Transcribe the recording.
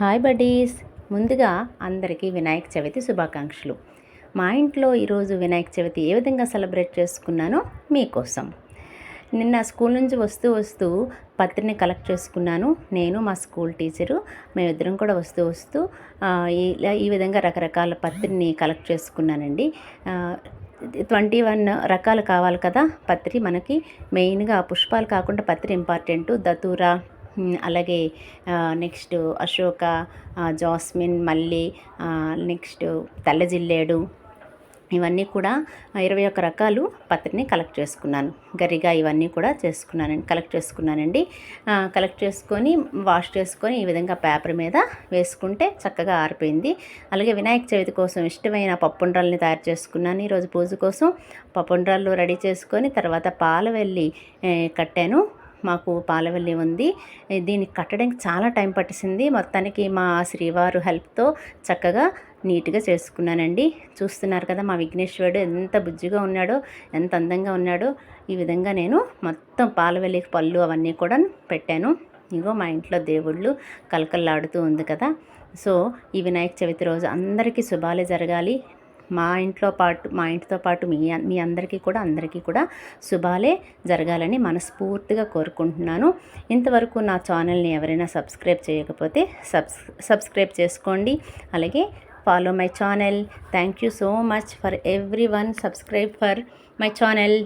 Hi buddies. ముందుగా అందరికీ వినాయక చవితి శుభాకాంక్షలు. మా ఇంట్లో ఈరోజు వినాయక చవితి ఏ విధంగా సెలబ్రేట్ చేసుకున్నానో మీకోసం. నిన్న స్కూల్ నుంచి వస్తూ వస్తూ పత్రిని కలెక్ట్ చేసుకున్నాను. నేను మా స్కూల్ టీచరు మేమిద్దరం కూడా వస్తూ వస్తూ ఈ- విధంగా రకరకాల పత్రిని కలెక్ట్ చేసుకున్నానండి. ట్వంటీ వన్ రకాలు కావాలి కదా పత్రి. మనకి మెయిన్గా పుష్పాలు కాకుండా పత్రి ఇంపార్టెంట్. దతూరా అలాగే నెక్స్ట్ అశోక జాస్మిన్ మల్లి నెక్స్ట్ తెల్లజిల్లేడు ఇవన్నీ కూడా ఇరవై ఒక్క రకాలు పత్రిని కలెక్ట్ చేసుకున్నాను. గరిగా ఇవన్నీ కూడా చేసుకున్నానండి కలెక్ట్ చేసుకున్నానండి. కలెక్ట్ చేసుకొని వాష్ చేసుకొని ఈ విధంగా పేపర్ మీద వేసుకుంటే చక్కగా ఆరిపోయింది. అలాగే వినాయక చవితి కోసం ఇష్టమైన పప్పుండ్రాలని తయారు చేసుకున్నాను. ఈరోజు పూజ కోసం పప్పుండ్రాలు రెడీ చేసుకొని తర్వాత పాలవెల్లి వెళ్ళి కట్టాను. మాకు పాలవల్లి ఉంది. దీనికి దీన్ని కట్టడానికి చాలా టైం పట్టేసింది. మొత్తానికి మా శ్రీవారు హెల్ప్తో చక్కగా నీట్గా చేసుకున్నానండి. చూస్తున్నారు కదా మా విఘ్నేశ్వరుడు ఎంత బుజ్జిగా ఉన్నాడో ఎంత అందంగా ఉన్నాడో. ఈ విధంగా నేను మొత్తం పాలవెల్లి పళ్ళు అవన్నీ కూడా పెట్టాను. ఇగో మా ఇంట్లో దేవుళ్ళు కలకల్లాడుతూ ఉంది కదా. సో ఈ వినాయక చవితి రోజు అందరికీ శుభాలే జరగాలి. మా ఇంట్లో పాటు మా ఇంటితో పాటు మీ మీ అందరికీ కూడా అందరికీ కూడా శుభాలే జరగాలని మనస్ఫూర్తిగా కోరుకుంటున్నాను. ఇంతవరకు నా ఛానల్ని ఎవరైనా సబ్స్క్రైబ్ చేయకపోతే సబ్స్ సబ్స్క్రైబ్ చేసుకోండి. అలాగే follow my channel. Thank you so much for everyone subscribe for my channel.